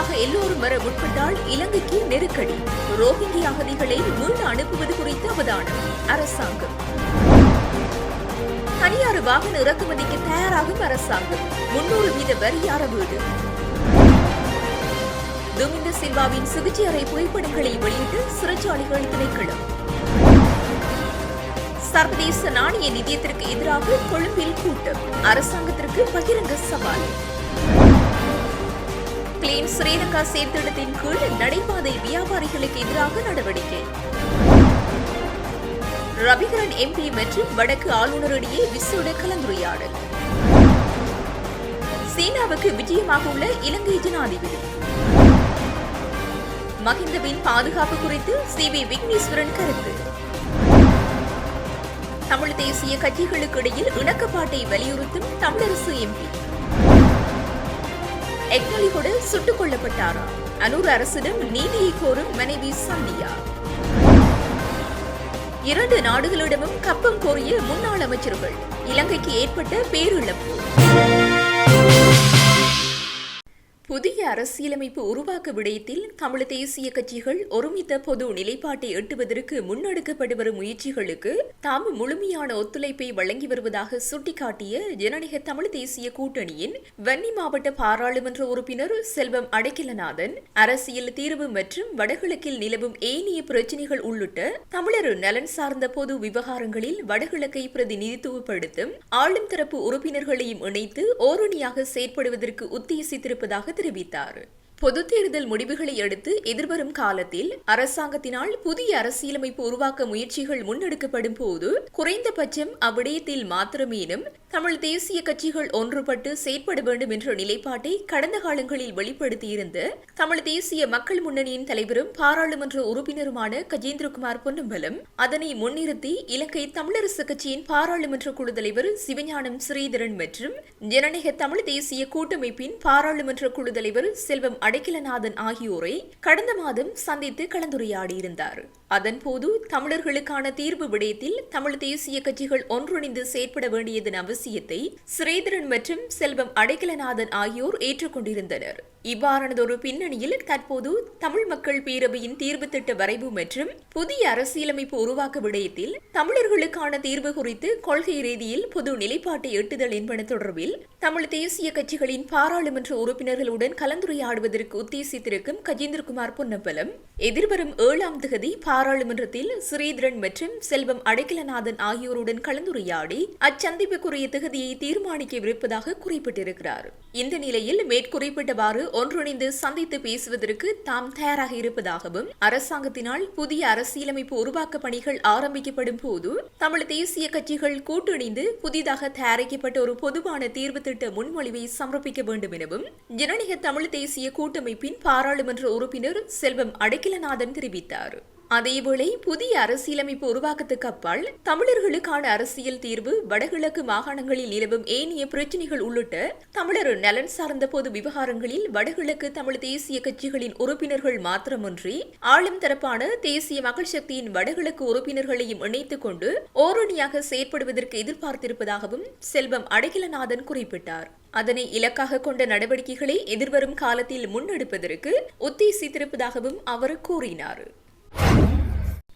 அகதிகளாக எல்லோரும் வர முற்பட்டால் இலங்கைக்கு நெருக்கடி. ரோஹிங்கி அகதிகளை மீண்டு அனுப்புவது குறித்து அவதானம். அரசாங்கம். தனியார் வாகன இறக்குமதிக்கு தயாராகும் அரசாங்கம். முன்னூறு வீத வரி அறவீடு துமிந்த சில்வாவின் சிகிச்சை அறை புகைப்படங்களை வெளியிட்டு சிறைச்சாலைகள் திணைக்களம். சர்வதேச நாணய நிதியத்திற்கு எதிராக கொழும்பில் கூட்டம். அரசாங்கத்திற்கு பகிரங்க சவால். கிளீன் ஸ்ரீலங்கா சீர்திருத்தத்தின் கீழ் நடைபாதை வியாபாரிகளுக்கு எதிராக நடவடிக்கை. ரவிகரன் எம்பி மற்றும் வடக்கு ஆளுநரிடையே விசேட கலந்துரையாடல். சீனாவுக்கு விஜயமாக உள்ள இலங்கை ஜனாதிபதி. மகிந்தவின் பாதுகாப்பு குறித்து சி வி விக்னேஸ்வரன் கருத்து. தமிழ் தேசிய கட்சிகளுக்கு இடையில் இணக்கப்பாட்டை வலியுறுத்தும் தமிழரசு எம்பி எக்னலிகோடு சுட்டுக் கொல்லப்பட்டாரா அனூர் அரசிடம் நீதியை கோரும் மனைவி சந்தியா இரண்டு நாடுகளிடமும் கப்பம் கோரிய முன்னாள் அமைச்சர்கள். இலங்கைக்கு ஏற்பட்ட பேரிழப்பு. புதிய அரசியலமைப்பு உருவாக்க விடயத்தில் தமிழ் தேசிய கட்சிகள் ஒருமித்த பொது நிலைப்பாட்டை எட்டுவதற்கு முன்னெடுக்கப்பட்டு வரும் முயற்சிகளுக்கு தாம் முழுமையான ஒத்துழைப்பை வழங்கி வருவதாக சுட்டிக்காட்டிய ஜனநாயக தமிழ் தேசிய கூட்டணியின் வன்னி மாவட்ட பாராளுமன்ற உறுப்பினர் செல்வம் அடைக்கலநாதன் அரசியல் தீர்வு மற்றும் வடகிழக்கில் நிலவும் ஏனைய பிரச்சினைகள் உள்ளிட்ட தமிழர் நலன் சார்ந்த பொது விவகாரங்களில் வடகிழக்கை பிரதிநிதித்துவப்படுத்தும் ஆளும் தரப்பு உறுப்பினர்களையும் இணைத்து ஓரணியாக செயற்படுவதற்கு உத்தேசித்திருப்பதாக தெரிவித்தார். பொது தேர்தல் முடிவுகளை அடுத்து எதிர்வரும் காலத்தில் அரசாங்கத்தினால் புதிய அரசியலமைப்பு உருவாக்க முயற்சிகள் முன்னெடுக்கப்படும் போது குறைந்தபட்சம் அவ்விடயத்தில் மாத்திரமேனும் தமிழ் தேசிய கட்சிகள் ஒன்றுபட்டு செயற்பட வேண்டும் என்ற நிலைப்பாட்டை கடந்த காலங்களில் வெளிப்படுத்தியிருந்த தமிழ் தேசிய மக்கள் முன்னணியின் தலைவரும் பாராளுமன்ற உறுப்பினருமான கஜேந்திரகுமார் பொன்னம்பலம் அதனை முன்னிறுத்தி இலங்கை தமிழரசு கட்சியின் பாராளுமன்ற குழு தலைவர் சிவஞானம் ஸ்ரீதரன் மற்றும் ஜனநாயக தமிழ் தேசிய கூட்டமைப்பின் பாராளுமன்ற குழு தலைவர் செல்வம் அடைக்கலநாதன் ஆகியோரை கடந்த மாதம் சந்தித்து கலந்துரையாடியிருந்தார். அதன்போது தமிழர்களுக்கான தீர்வு விடயத்தில் தமிழ் தேசிய கட்சிகள் ஒன்றிணைந்து செயற்பட வேண்டியதன் அவசியத்தை ஸ்ரீதரன் மற்றும் செல்வம் அடைக்கலநாதன் ஆகியோர் ஏற்றுக்கொண்டிருந்தனர். இவ்வாறானதொரு பின்னணியில் தற்போது தமிழ் மக்கள் பேரவையின் தீர்வு திட்ட வரைவு மற்றும் புதிய அரசியலமைப்பு உருவாக்க விடயத்தில் தமிழர்களுக்கான தீர்வு குறித்து கொள்கை ரீதியில் பொது நிலைப்பாட்டை எட்டுதல் என்பன தொடர்பில் தமிழ் தேசிய கட்சிகளின் பாராளுமன்ற உறுப்பினர்களுடன் கலந்துரையாடுவதற்கு உத்தேசித்திருக்கும் கஜேந்திரகுமார் பொன்னம்பலம் எதிர்வரும் ஏழாம் தேதி பாராளுமன்றத்தில் ஸ்ரீதரன் மற்றும் செல்வம் அடைக்கலநாதன் ஆகியோருடன் கலந்துரையாடி அச்சந்திப்புக்குரிய தகுதியை தீர்மானிக்கவிருப்பதாக குறிப்பிட்டிருக்கிறார். இந்த நிலையில் மேற்குறிப்பிட்டவாறு ஒன்றிணைந்து சந்தித்து பேசுவதற்கு தாம் தயாராக இருப்பதாகவும் அரசாங்கத்தினால் புதிய அரசியலமைப்பு உருவாக்க பணிகள் ஆரம்பிக்கப்படும் போது தமிழ் தேசிய கட்சிகள் கூட்டணிந்து புதிதாக தயாரிக்கப்பட்ட ஒரு பொதுவான தீர்வு திட்ட முன்மொழிவை சமர்ப்பிக்க வேண்டும் எனவும் ஜனநாயக தமிழ் தேசிய கூட்டமைப்பின் பாராளுமன்ற உறுப்பினர் செல்வம் அடைக்கலநாதன் தெரிவித்தார். அதேவேளை புதிய அரசியலமைப்பு உருவாக்கத்துக்கு அப்பால் தமிழர்களுக்கான அரசியல் தீர்வு வடகிழக்கு மாகாணங்களில் நிலவும் ஏனைய பிரச்சினைகள் உள்ளிட்ட தமிழர் நலன் சார்ந்த பொது விவகாரங்களில் வடகிழக்கு தமிழ் தேசிய கட்சிகளின் உறுப்பினர்கள் மாத்திரமன்றி ஆளும் தரப்பான தேசிய மக்கள் சக்தியின் வடகிழக்கு உறுப்பினர்களையும் இணைத்துக் கொண்டு ஓரணியாக செயற்படுவதற்கு எதிர்பார்த்திருப்பதாகவும் செல்வம் அடகிலநாதன் குறிப்பிட்டார். அதனை இலக்காக கொண்ட நடவடிக்கைகளை எதிர்வரும் காலத்தில் முன்னெடுப்பதற்கு உத்தேசித்திருப்பதாகவும் அவர் கூறினார்.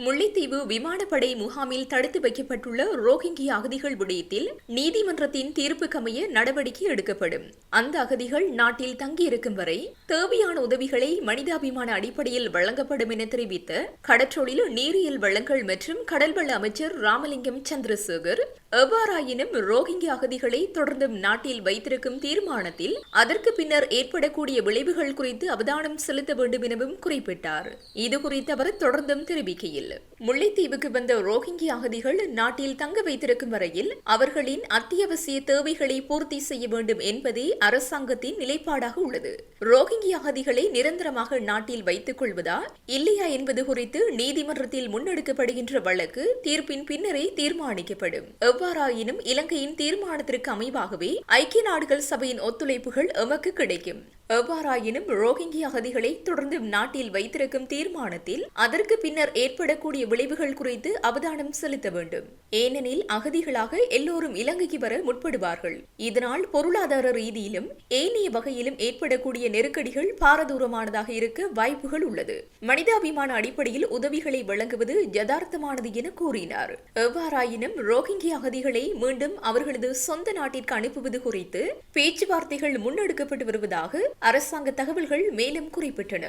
முல்லைத்தீவு விமானப்படை முகாமில் தடுத்து வைக்கப்பட்டுள்ள ரோஹிங்கி அகதிகள் விடயத்தில் நீதிமன்றத்தின் தீர்ப்புக்கமைய நடவடிக்கை எடுக்கப்படும். அந்த அகதிகள் நாட்டில் தங்கியிருக்கும் வரை தேவையான உதவிகளை மனிதாபிமான அடிப்படையில் வழங்கப்படும் என தெரிவித்த கடற்றொழில் நீரியல் வளங்கள் மற்றும் கடல்வள அமைச்சர் ராமலிங்கம் சந்திரசேகர் எவ்வாறாயினும் ரோஹிங்கி அகதிகளை தொடர்ந்தும் நாட்டில் வைத்திருக்கும் தீர்மானத்தில் அதற்கு பின்னர் ஏற்படக்கூடிய விளைவுகள் குறித்து அவதானம் செலுத்த வேண்டும் எனவும் குறிப்பிட்டார். இதுகுறித்து அவர் தொடர்ந்தும் தெரிவிக்கையில் முல்லைத்தீவுக்கு வந்த ரோஹிங்கி அகதிகள் நாட்டில் தங்க வைத்திருக்கும் வரையில் அவர்களின் அத்தியாவசிய தேவைகளை பூர்த்தி செய்ய வேண்டும் என்பதே அரசாங்கத்தின் நிலைப்பாடாக உள்ளது. ரோஹிங்கி அகதிகளை நிரந்தரமாக நாட்டில் வைத்துக் கொள்வதா இல்லையா என்பது குறித்து நீதிமன்றத்தில் முன்னெடுக்கப்படுகின்ற வழக்கு தீர்ப்பின் பின்னரே தீர்மானிக்கப்படும். எவ்வாறாயினும் இலங்கையின் தீர்மானத்திற்கு அமைவாகவே ஐக்கிய நாடுகள் சபையின் ஒத்துழைப்புகள் எமக்கு கிடைக்கும். எவ்வாறாயினும் ரோஹிங்கி அகதிகளை தொடர்ந்து நாட்டில் வைத்திருக்கும் தீர்மானத்தில் அதற்கு பின்னர் ஏற்படக்கூடிய விளைவுகள் குறித்து அவதானம் செலுத்த வேண்டும். ஏனெனில் அகதிகளாக எல்லோரும் இலங்கைக்கு வர முற்படுவார்கள். இதனால் பொருளாதார ரீதியிலும் ஏனைய வகையிலும் ஏற்படக்கூடிய நெருக்கடிகள் பாரதூரமானதாக இருக்க வாய்ப்புகள் உள்ளது. மனிதாபிமான அடிப்படையில் உதவிகளை வழங்குவது யதார்த்தமானது என கூறினார். எவ்வாறாயினும் ரோஹிங்கி அகதிகளை மீண்டும் அவர்களது சொந்த நாட்டிற்கு அனுப்புவது குறித்து பேச்சுவார்த்தைகள் முன்னெடுக்கப்பட்டு வருவதாக அரசாங்க தகவல்கள் மேலும் குறிப்பிட்டன.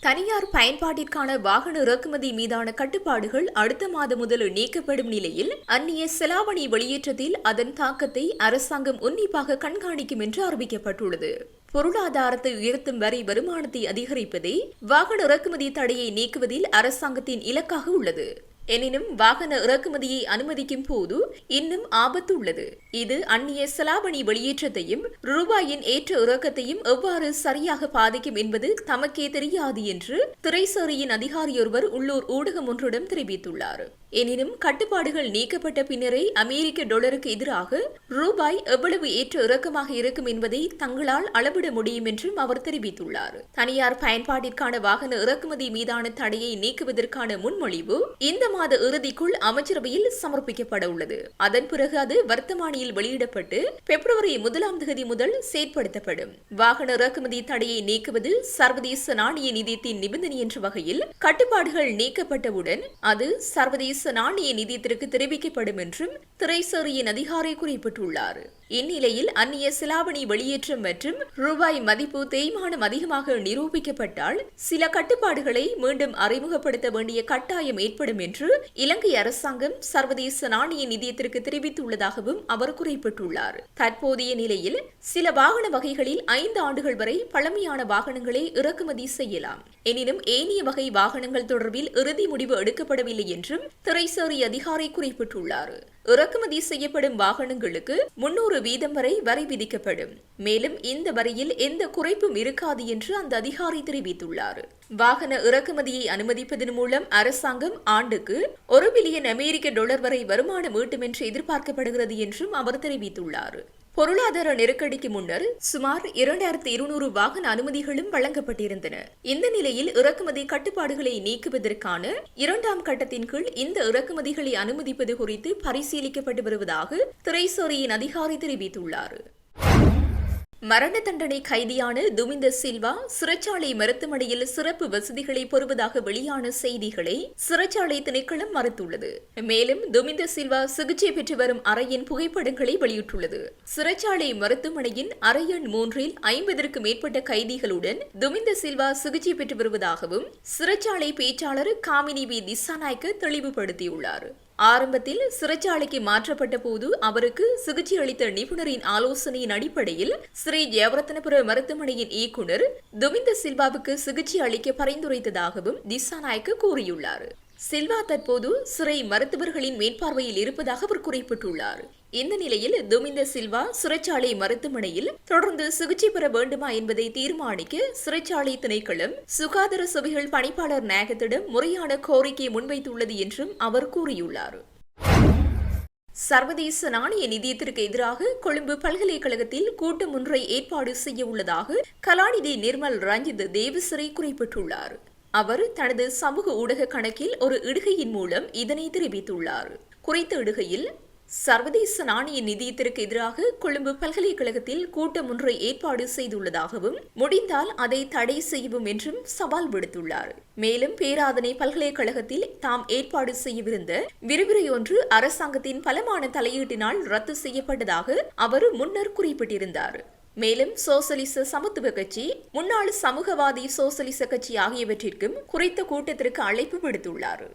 தனியார் பயன்பாட்டிற்கான வாகன இறக்குமதி மீதான கட்டுப்பாடுகள் அடுத்த மாதம் முதல் நீக்கப்படும் நிலையில் அந்நிய செலாவணி வெளியேற்றத்தில் அதன் தாக்கத்தை அரசாங்கம் உன்னிப்பாக கண்காணிக்கும் என்று அறிவிக்கப்பட்டுள்ளது. பொருளாதாரத்தை உயர்த்தும் வரை வருமானத்தை அதிகரிப்பதே வாகன இறக்குமதி தடையை நீக்குவதில் அரசாங்கத்தின் இலக்காக உள்ளது. எனினும் வாகன இறக்குமதியை அனுமதிக்கும் போது இன்னும் ஆபத்து உள்ளது. இது அந்நிய செலாவணி வெளியேற்றத்தையும் ரூபாயின் ஏற்ற இறக்கத்தையும் எவ்வாறு சரியாக பாதிக்கும் என்பது தமக்கே தெரியாது என்று திரைசேரியின் அதிகாரியொருவர் உள்ளூர் ஊடகம் ஒன்றிடம் தெரிவித்துள்ளார். எனினும் கட்டுப்பாடுகள் நீக்கப்பட்ட பின்னரே அமெரிக்க டாலருக்கு எதிராக ரூபாய் எவ்வளவு ஏற்ற இறக்கமாக இருக்கும் என்பதை தங்களால் அளவிட முடியும் என்றும் அவர் தெரிவித்துள்ளார். தனியார் பயன்பாட்டிற்கான வாகன இறக்குமதி மீதான தடையை நீக்குவதற்கான முன்மொழிவு இந்த மாத இறுதிக்குள் அமைச்சரவையில் சமர்ப்பிக்கப்பட உள்ளது. அதன் பிறகு அது வர்த்தமானியில் வெளியிடப்பட்டு பிப்ரவரி முதலாம் தேதி முதல் செயற்படுத்தப்படும். வாகன இறக்குமதி தடையை நீக்குவது சர்வதேச நாணய நிதியத்தின் நிபந்தனை என்ற வகையில் கட்டுப்பாடுகள் நீக்கப்பட்டவுடன் அது சர்வதேச நாணய நிதியத்திற்கு தெரிவிக்கப்படும் என்றும் திரைசேரியின் அதிகாரி குறிப்பிட்டுள்ளார். இந்நிலையில் அந்நிய சிலாவணி வெளியேற்றம் மற்றும் ரூபாய் மதிப்பு தேய்மானம் அதிகமாக நிரூபிக்கப்பட்டால் சில கட்டுப்பாடுகளை மீண்டும் அறிமுகப்படுத்த வேண்டிய கட்டாயம் ஏற்படும் என்று இலங்கை அரசாங்கம் சர்வதேச நாணய நிதியத்திற்கு தெரிவித்துள்ளதாகவும் அவர் குறிப்பிட்டுள்ளார். தற்போதைய நிலையில் சில வாகன வகைகளில் ஐந்து ஆண்டுகள் வரை பழமையான வாகனங்களை இறக்குமதி செய்யலாம். எனினும் ஏனைய வகை வாகனங்கள் தொடர்பில் இறுதி முடிவு எடுக்கப்படவில்லை என்றும் திரைசாரி அதிகாரி குறிப்பிட்டுள்ளார். இறக்குமதி செய்யப்படும் வாகனங்களுக்கு முன்னூறு வீதம் வரை வரி விதிக்கப்படும். மேலும் இந்த வரியில் எந்த குறைப்பும் இருக்காது என்று அந்த அதிகாரி தெரிவித்துள்ளார். வாகன இறக்குமதியை அனுமதிப்பதன் மூலம் அரசாங்கம் ஆண்டுக்கு ஒரு பில்லியன் அமெரிக்க டாலர் வரை வருமானம் ஈட்டும் என்று எதிர்பார்க்கப்படுகிறது என்றும் அவர் தெரிவித்துள்ளார். பொருளாதார நெருக்கடிக்கு முன்னர் சுமார் இரண்டாயிரத்தி இருநூறு வாகன அனுமதிகளும் வழங்கப்பட்டிருந்தன. இந்த நிலையில் இறக்குமதி கட்டுப்பாடுகளை நீக்குவதற்கான இரண்டாம் கட்டத்தின் கீழ் இந்த இறக்குமதிகளை அனுமதிப்பது குறித்து பரிசீலிக்கப்பட்டு வருவதாக திரைசோரியின் அதிகாரி தெரிவித்துள்ளார். மரண தண்டனை கைதியான துமிந்த சில்வா சிறைச்சாலை மருத்துவமனையில் சிறப்பு வசதிகளை பெறுவதாக வெளியான செய்திகளை சிறைச்சாலை திணைக்களம் மறுத்துள்ளது. மேலும் துமிந்த சில்வா சிகிச்சை பெற்று வரும் அறையின் புகைப்படங்களை வெளியிட்டுள்ளது. சிறைச்சாலை மருத்துவமனையின் அறையன் மூன்றில் ஐம்பதற்கு மேற்பட்ட கைதிகளுடன் துமிந்த சில்வா சிகிச்சை பெற்று வருவதாகவும் சிறைச்சாலை பேச்சாளர் காமினி வி. திசாநாயக்க தெளிவுபடுத்தியுள்ளார். ஆரம்பத்தில் சிறைச்சாலைக்கு மாற்றப்பட்ட போது அவருக்கு சிகிச்சை அளித்த நிபுணரின் ஆலோசனையின் அடிப்படையில் ஸ்ரீ ஜெயவரத்தனபுர மருத்துவமனையின் இயக்குநர் துமிந்த சில்வாவுக்கு சிகிச்சை அளிக்க பரிந்துரைத்ததாகவும் திசாநாயக்க கூறியுள்ளார். சில்வா தற்போது சிறை மருத்துவர்களின் மேற்பார்வையில் இருப்பதாக அவர் குறிப்பிட்டுள்ளார். இந்த நிலையில் துமிந்த சில்வா சிறைச்சாலை மருத்துவமனையில் தொடர்ந்து சிகிச்சை பெற வேண்டுமா என்பதை தீர்மானிக்க சிறைச்சாலை திணைக்களம் சுகாதார சபைகள் பணிப்பாளர் நாயகத்திடம் முறையான கோரிக்கை முன்வைத்துள்ளது என்றும் அவர் கூறியுள்ளார். சர்வதேச நாணய நிதியத்திற்கு எதிராக கொழும்பு பல்கலைக்கழகத்தில் கூட்டம் ஒன்றை ஏற்பாடு செய்ய உள்ளதாக கலாநிதி நிர்மல் ரஞ்சித் தேவசிறை குறிப்பிட்டுள்ளார். அவர் தனது சமூக ஊடக கணக்கில் ஒரு இடுகையின் மூலம் இதனை தெரிவித்துள்ளார். குறித்த இடுகையில் சர்வதேச நாணய நிதியத்திற்கு எதிராக கொழும்பு பல்கலைக்கழகத்தில் கூட்டம் ஒன்றை ஏற்பாடு செய்துள்ளதாகவும் முடிந்தால் அதை தடை செய்யவும் என்றும் சவால் விடுத்துள்ளார். மேலும் பேராதனை பல்கலைக்கழகத்தில் தாம் ஏற்பாடு செய்யவிருந்த விரிவுரையொன்று அரசாங்கத்தின் பலமான தலையீட்டினால் ரத்து செய்யப்பட்டதாக அவர் முன்னர் குறிப்பிட்டிருந்தார். மேலும் சோசலிச சமத்துவ கட்சி முன்னாள் சமூகவாதி சோசலிச கட்சி ஆகியவற்றிற்கும் குறித்த கூட்டத்திற்கு அழைப்பு விடுத்துள்ளார்.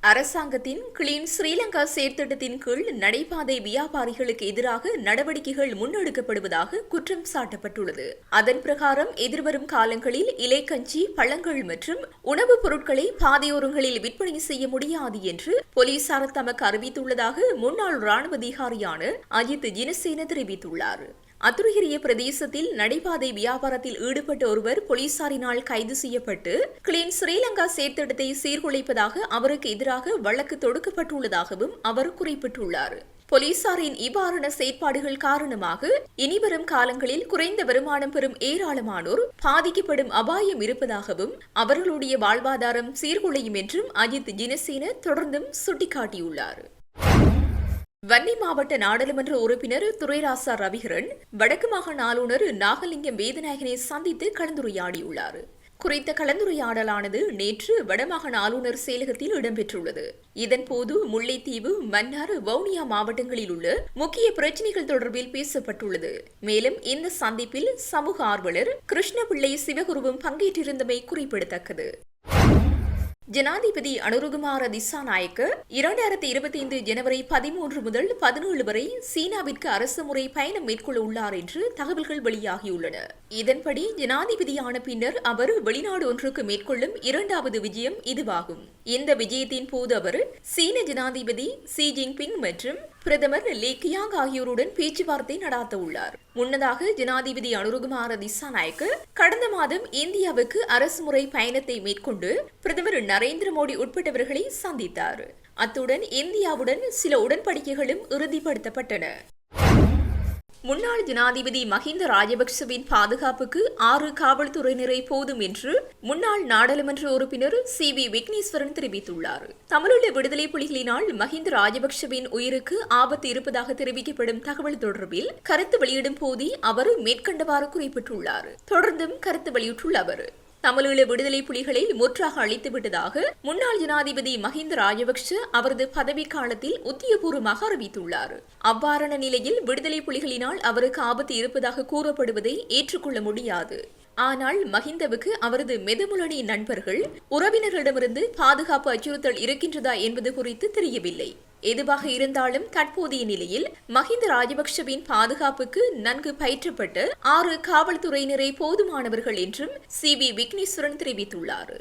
அரசாங்கத்தின் கிளீன் ஸ்ரீலங்கா செயற்திட்டத்தின் கீழ் நடைபாதை வியாபாரிகளுக்கு எதிராக நடவடிக்கைகள் முன்னெடுக்கப்படுவதாக குற்றம் சாட்டப்பட்டுள்ளது. அதன் பிரகாரம் எதிர்வரும் காலங்களில் இலைக்கஞ்சி பழங்கள் மற்றும் உணவுப் பொருட்களை பாதையோரங்களில் விற்பனை செய்ய முடியாது என்று போலீசார் தமக்கு அறிவித்துள்ளதாக முன்னாள் ராணுவ அதிகாரியான அஜித் ஜினசேன தெரிவித்துள்ளார். அத்துருகிரிய பிரதேசத்தில் நடைபாதை வியாபாரத்தில் ஈடுபட்ட ஒருவர் போலீசாரினால் கைது செய்யப்பட்டு கிளீன் ஸ்ரீலங்கா சேர்த்திடத்தை சீர்குலைப்பதாக அவருக்கு எதிராக வழக்கு தொடுக்கப்பட்டுள்ளதாகவும் அவர் குறிப்பிட்டுள்ளார். போலீசாரின் இவ்வாறான செயற்பாடுகள் காரணமாக இனிவரும் காலங்களில் குறைந்த வருமானம் பெறும் ஏராளமானோர் பாதிக்கப்படும் அபாயம் இருப்பதாகவும் அவர்களுடைய வாழ்வாதாரம் சீர்குலையும் என்றும் அஜித் ஜினசேன தொடர்ந்தும் சுட்டிக்காட்டியுள்ளார். வன்னி மாவட்ட நாடாளுமன்ற உறுப்பினர் துரைராசா ரவிகரன் வடக்கு மாகாண ஆளுநர் நாகலிங்கம் வேதநாயகனை சந்தித்து கலந்துரையாடியுள்ளார். குறித்த கலந்துரையாடலானது நேற்று வடமாகாண ஆளுநர் செயலகத்தில் இடம்பெற்றுள்ளது. இதன்போது முல்லைத்தீவு மன்னார் வவுனியா மாவட்டங்களில் உள்ள முக்கிய பிரச்சினைகள் தொடர்பில் பேசப்பட்டுள்ளது. மேலும் இந்த சந்திப்பில் சமூக ஆர்வலர் கிருஷ்ணபிள்ளை சிவகுருவும் பங்கேற்றிருந்தமை குறிப்பிடத்தக்கது. ஜனாதிபதி அனுருகுமார திசாநாயக்க இரண்டாயிரத்தி இருபத்தி ஐந்து ஜனவரி பதிமூன்று முதல் பதினேழு வரை சீனாவிற்கு அரசு முறை பயணம் மேற்கொள்ள உள்ளார் என்று தகவல்கள் வெளியாகியுள்ளன. இதன்படி ஜனாதிபதியான பின்னர் அவர் வெளிநாடு ஒன்றுக்கு மேற்கொள்ளும் இரண்டாவது விஜயம் இதுவாகும். இந்த விஜயத்தின் போது அவர் சீன ஜனாதிபதி சி ஜின்பிங் மற்றும் பிரதமர் லீ கியாங் ஆகியோருடன் பேச்சுவார்த்தை நடாத்த உள்ளார் முன்னதாக ஜனாதிபதி அனுருகுமார திசாநாயக்கு கடந்த மாதம் இந்தியாவுக்கு அரசுமுறை பயணத்தை மேற்கொண்டு பிரதமர் நரேந்திர மோடி உட்பட்டவர்களை சந்தித்தார். அத்துடன் இந்தியாவுடன் சில உடன்படிக்கைகளும் இறுதிப்படுத்தப்பட்டன முன்னாள் ஜனாதிபதி மஹிந்த ராஜபக்சவின் பாதுகாப்புக்கு ஆறு காவல்துறையினரை போதும் என்று முன்னாள் நாடாளுமன்ற உறுப்பினர் சி வி விக்னேஸ்வரன் தெரிவித்துள்ளார். தமிழுள்ள விடுதலை புலிகளினால் மஹிந்த ராஜபக்சவின் உயிருக்கு ஆபத்து இருப்பதாக தெரிவிக்கப்படும் தகவல் தொடர்பில் கருத்து வெளியிடும் போதே அவர் மேற்கண்டவாறு குறிப்பிட்டுள்ளார். தொடர்ந்தும் கருத்து வெளியிட்டுள்ள அவர் தமிழீழ விடுதலை புலிகளை முற்றாக அழித்துவிட்டதாக முன்னாள் ஜனாதிபதி மஹிந்த ராஜபக்ஷ அவரது பதவி காலத்தில் உத்தியபூர்வமாக அறிவித்துள்ளார். அவ்வாறான நிலையில் விடுதலை புலிகளினால் அவருக்கு ஆபத்து இருப்பதாக கூறப்படுவதை ஏற்றுக்கொள்ள முடியாது. ஆனால் மஹிந்தவுக்கு அவரது மெதமுலனி நண்பர்கள் உறவினர்களிடமிருந்து பாதுகாப்பு அச்சுறுத்தல் இருக்கின்றதா என்பது குறித்து தெரியவில்லை. எதுவாக இருந்தாலும் தற்போதைய நிலையில் மஹிந்த ராஜபக்ஷவின் பாதுகாப்புக்கு நன்கு பயிற்றப்பட்டு ஆறு காவல்துறையினரை போதுமானவர்கள் என்றும் சி வி விக்னேஸ்வரன் தெரிவித்துள்ளார்.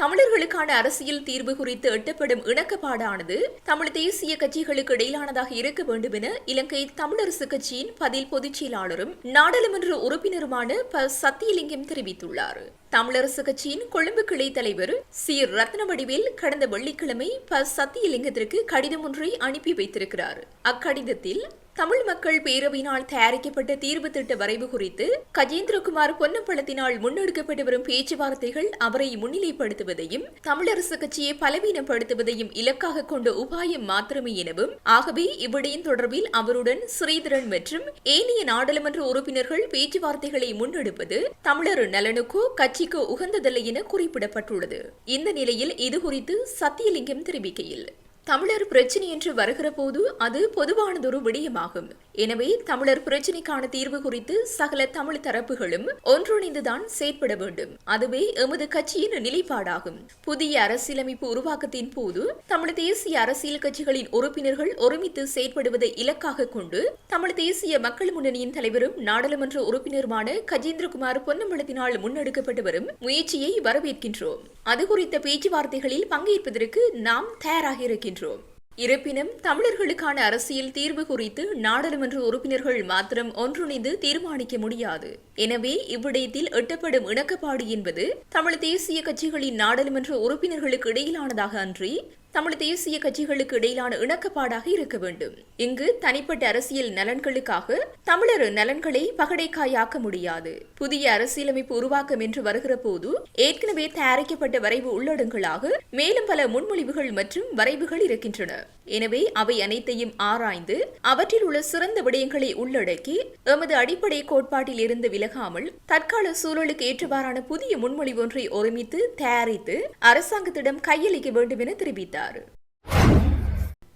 தமிழர்களுக்கான அரசியல் தீர்வு குறித்து எட்டப்படும் இணக்கப்பாடானது தமிழ் தேசிய கட்சிகளுக்கு இடையிலானதாக இருக்க வேண்டும் என இலங்கை தமிழரசு கட்சியின் பதில் பொதுச் செயலாளரும் நாடாளுமன்ற உறுப்பினருமான ப. சத்தியலிங்கம் தெரிவித்துள்ளார். தமிழரசு கட்சியின் கொழும்பு கிளை தலைவர் சி. ரத்னவடிவேல் கடந்த வெள்ளிக்கிழமை ப. சத்தியலிங்கத்திற்கு கடிதம் ஒன்றை அனுப்பி வைத்திருக்கிறார். அக்கடிதத்தில் தமிழ் மக்கள் பேரவையினால் தயாரிக்கப்பட்ட தீர்வு திட்ட வரைவு குறித்து கஜேந்திரகுமார் பொன்னம்பலத்தினால் முன்னெடுக்கப்பட்டு வரும் பேச்சுவார்த்தைகள் அவரை முன்னிலைப்படுத்துவதையும் தமிழரசு கட்சியை பலவீனப்படுத்துவதையும் இலக்காக கொண்ட உபாயம் மாத்திரமே எனவும் ஆகவே இவ்விடயம் தொடர்பில் அவருடன் ஸ்ரீதரன் மற்றும் ஏனைய நாடாளுமன்ற உறுப்பினர்கள் பேச்சுவார்த்தைகளை முன்னெடுப்பது தமிழர் நலனுக்கோ ஆட்சிக்கு உகந்ததில்லை என குறிப்பிடப்பட்டுள்ளது. இந்த நிலையில் இது குறித்து சத்தியலிங்கம் தெரிவிக்கையில் தமிழர் பிரச்சினை என்று வருகிற போது அது பொதுவானதொரு விடயமாகும். எனவே தமிழர் பிரச்சினைக்கான தீர்வு குறித்து சகல தமிழ் தரப்புகளும் ஒன்றிணைந்துதான் செயற்பட வேண்டும். அதுவே எமது கட்சியின் நிலைப்பாடாகும். புதிய அரசியலமைப்பு உருவாக்கத்தின் போது தமிழ் தேசிய அரசியல் கட்சிகளின் உறுப்பினர்கள் ஒருமித்து செயற்படுவதை இலக்காக கொண்டு தமிழ் தேசிய மக்கள் முன்னணியின் தலைவரும் நாடாளுமன்ற உறுப்பினருமான கஜேந்திரகுமார் பொன்னம்பலத்தினால் முன்னெடுக்கப்பட்டு வரும் முயற்சியை வரவேற்கின்றோம். அது குறித்த பேச்சுவார்த்தைகளில் பங்கேற்பதற்கு நாம் தயாராக இருக்கின்றோம். இருப்பினும் தமிழர்களுக்கான அரசியல் தீர்வு குறித்து நாடாளுமன்ற உறுப்பினர்கள் மாத்திரம் ஒன்றிணைந்து தீர்மானிக்க முடியாது. எனவே இவ்விடயத்தில் எட்டப்படும் இணக்கப்பாடு என்பது தமிழ் தேசிய கட்சிகளின் நாடாளுமன்ற உறுப்பினர்களுக்கு இடையிலானதாக அன்றி தமிழ் தேசிய கட்சிகளுக்கு இடையிலான இணக்கப்பாடாக இருக்க வேண்டும். இங்கு தனிப்பட்ட அரசியல் நலன்களுக்காக தமிழர் நலன்களை பகடைக்காயாக்க முடியாது. புதிய அரசியலமைப்பு உருவாக்கம் என்று வருகிற போது ஏற்கனவே தயாரிக்கப்பட்ட வரைவு உள்ளடங்களாக மேலும் பல முன்மொழிவுகள் மற்றும் வரைவுகள் இருக்கின்றன. எனவே அவை அனைத்தையும் ஆராய்ந்து அவற்றில் உள்ள சிறந்த விடயங்களை உள்ளடக்கி எமது அடிப்படை கோட்பாட்டில் இருந்து விலகாமல் தற்கால சூழலுக்கு ஏற்றவாறான புதிய முன்மொழிவு ஒன்றை ஒருமித்து தயாரித்து அரசாங்கத்திடம் கையளிக்க வேண்டும் என தெரிவித்தார்.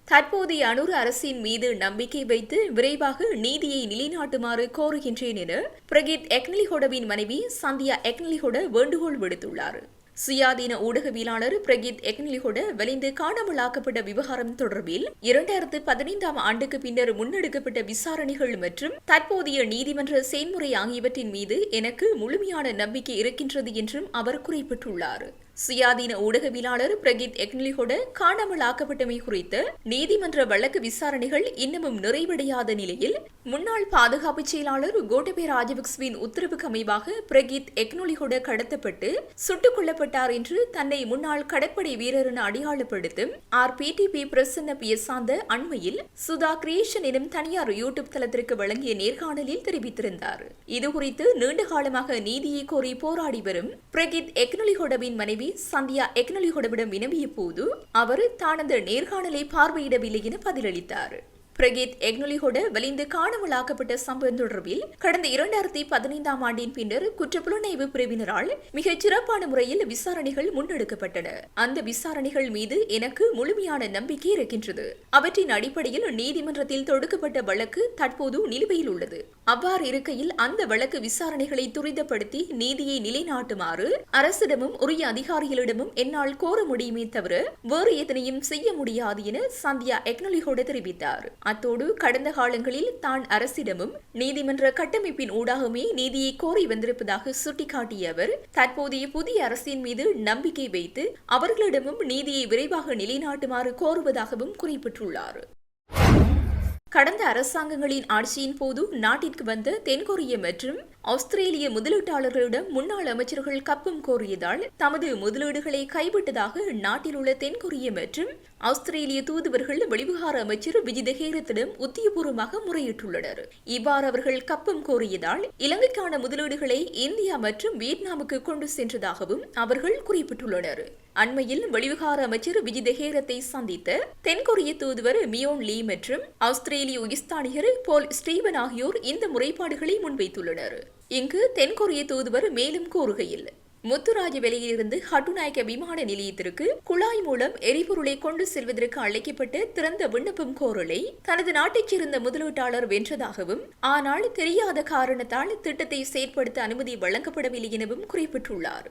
தற்போதைய அனுர் அரசின் மீது நம்பிக்கை வைத்து விரைவாக நீதியை நிலைநாட்டுமாறு கோருகின்றேன் என பிரகித் எக்னலிஹோடவின் மனைவி சந்தியா எக்னலிஹோட வேண்டுகோள் விடுத்துள்ளார். சுயாதீன ஊடகவியலாளர் பிரகித் எக்னலிஹோட வலிந்து காணாமலாக்கப்பட்ட விவகாரம் தொடர்பில் இரண்டாயிரத்து பதினைந்தாம் ஆண்டுக்கு பின்னர் முன்னெடுக்கப்பட்ட விசாரணைகள் மற்றும் தற்போதைய நீதிமன்ற செயல்முறை ஆகியவற்றின் மீது எனக்கு முழுமையான நம்பிக்கை இருக்கின்றது என்றும் அவர் குறிப்பிட்டுள்ளார். சுயாதீன ஊடகவியலாளர் பிரகித் எக்னிலிகொட காணாமல் ஆக்கப்பட்டமை குறித்து நீதிமன்ற வழக்கு விசாரணைகள் இன்னமும் நிறைவடையாத நிலையில் முன்னாள் பாதுகாப்பு செயலாளர் கோட்டபே ராஜபக்சவின் உத்தரவுக்கு அமைவாக பிரகித் எக்னொலிகொட கடத்தப்பட்டு சுட்டுக் கொல்லப்பட்டார் என்று தன்னை முன்னாள் கடற்படை வீரர் என அடையாளப்படுத்தும் ஆர் பிடிபி பிரசன்ன பியசாந்த அண்மையில் சுதா கிரியேஷன் எனும் தனியார் யூடியூப் தளத்திற்கு வழங்கிய நேர்காணலில் தெரிவித்திருந்தார். இதுகுறித்து நீண்ட காலமாக நீதியை கோரி போராடி வரும் பிரகித் எக்னொலிகொடவின் மனைவி சந்தியா எக்னொலிகொடவிடம் வினவிய போது அவர் தான் அந்த நேர்காணலை பார்வையிடவில்லை என பதிலளித்தார். பிரகீத் எக்னொலிகொட வலிந்து காணவளாக்கப்பட்ட சம்பவம் தொடர்பில் கடந்த இரண்டாயிரத்தி பதினைந்தாம் ஆண்டின் பின்னர் குற்றப்புலனாய்வு பிரிவினரால் மிகச் சிறப்பான முறையில் விசாரணைகள் முன்னெடுக்கப்பட்டன. அந்த விசாரணைகள் மீது எனக்கு முழுமையான நம்பிக்கை இருக்கின்றது. அவற்றின் அடிப்படையில் நீதிமன்றத்தில் தொடுக்கப்பட்ட வழக்கு தற்போது நிலுவையில் உள்ளது. அவ்வாறு இருக்கையில் அந்த வழக்கு விசாரணைகளை துரிதப்படுத்தி நீதியை நிலைநாட்டுமாறு அரசிடமும் உரிய அதிகாரிகளிடமும் என்னால் கோர முடியுமே தவிர வேறு எதனையும் செய்ய முடியாது என சந்தியா எக்னொலிகோட தெரிவித்தார். அத்தோடு கடந்த காலங்களில் தான் அரசிடமும் நீதிமன்ற கட்டமைப்பின் ஊடாகமே நீதியை கோரி வந்திருப்பதாக சுட்டிக்காட்டிய அவர் தற்போதைய புதிய அரசின் மீது நம்பிக்கை வைத்து அவர்களிடமும் நீதியை விரைவாக நிலைநாட்டுமாறு கோருவதாகவும் குறிப்பிட்டுள்ளார். கடந்த அரசாங்கங்களின் ஆட்சியின் போது நாட்டிற்கு வந்த தென்கொரிய மற்றும் ஆஸ்திரேலிய முதலீட்டாளர்களிடம் முன்னாள் அமைச்சர்கள் கப்பம் கோரியதால் தமது முதலீடுகளை கைவிட்டதாக நாட்டில் உள்ள தென்கொரிய மற்றும் ஆஸ்திரேலிய தூதுவர்கள் வெளிவிகார அமைச்சர் விஜிதஹேரத்திடம் உத்தியபூர்வமாக முறையிட்டுள்ளனர். இவ்வாறு அவர்கள் கப்பம் கோரியதால் இலங்கைக்கான முதலீடுகளை இந்தியா மற்றும் வியட்நாமுக்கு கொண்டு சென்றதாகவும் அவர்கள் குறிப்பிட்டுள்ளனர். அண்மையில் வெளிவிகார அமைச்சர் விஜிதஹேரத்தை சந்தித்த தென்கொரிய தூதுவர் மியோன் லீ மற்றும் ஆஸ்திரேலிய உயிஸ்தானிகர் போல் ஸ்டீவன் ஆகியோர் இந்த முறைப்பாடுகளை முன்வைத்துள்ளனர். இங்கு தென்கொரிய தூதுவர் மேலும் கூறுகையில் முத்துராஜ வெளியிலிருந்து ஹட்டுநாயக்க விமான நிலையத்திற்கு குழாய் மூலம் எரிபொருளை கொண்டு செல்வதற்கு அழைக்கப்பட்ட திறந்த விண்ணப்பம் கோரலை தனது நாட்டைச் சேர்ந்த முதலீட்டாளர் வென்றதாகவும் ஆனால் தெரியாத காரணத்தால் திட்டத்தை செயற்படுத்த அனுமதி வழங்கப்படவில்லை எனவும் குறிப்பிட்டுள்ளார்.